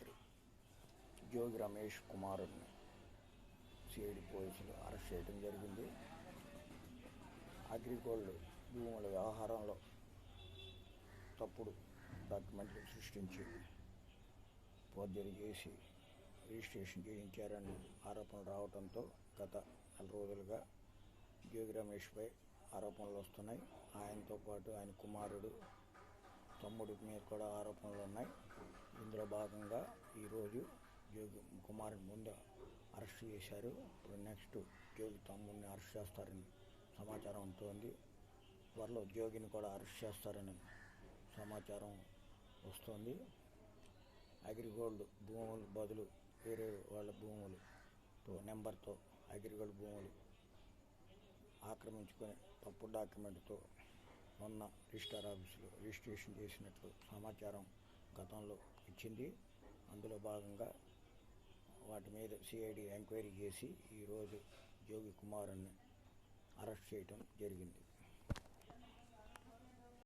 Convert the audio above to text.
రాత్రి జోగి రమేష్ కుమారుడిని సిఐడి పోలీసులు అరెస్ట్ చేయడం జరిగింది. అగ్రిగోల్డ్ భూముల వ్యవహారంలో తప్పుడు డాక్యుమెంట్లు సృష్టించి పోర్జరీ చేసి రిజిస్ట్రేషన్ చేయించారని ఆరోపణలు రావడంతో గత నెల రోజులుగా జోగి రమేష్పై ఆరోపణలు వస్తున్నాయి. ఆయనతో పాటు ఆయన కుమారుడు తమ్ముడి మీద కూడా ఆరోపణలు ఉన్నాయి. ఇందులో భాగంగా ఈరోజు జోగి కుమారుని ముందు అరెస్ట్ చేశారు. ఇప్పుడు నెక్స్ట్ జోగి తమ్ముడిని అరెస్ట్ చేస్తారని సమాచారం ఉంటుంది త్వరలో జోగిని కూడా అరెస్ట్ చేస్తారని సమాచారం వస్తుంది. అగ్రిగోల్డ్ భూములు బదులు వేరే వాళ్ళ భూములు నెంబర్తో అగ్రిగోల్డ్ భూములు ఆక్రమించుకొని తప్పు డాక్యుమెంట్తో మొన్న రిజిస్టార్ ఆఫీసులో రిజిస్ట్రేషన్ చేసినట్లు సమాచారం గతంలో ఇచ్చింది. అందులో భాగంగా వాటి మీద సిఐడి ఎంక్వైరీ చేసి ఈరోజు జోగి కుమారుని అరెస్ట్ చేయటం జరిగింది.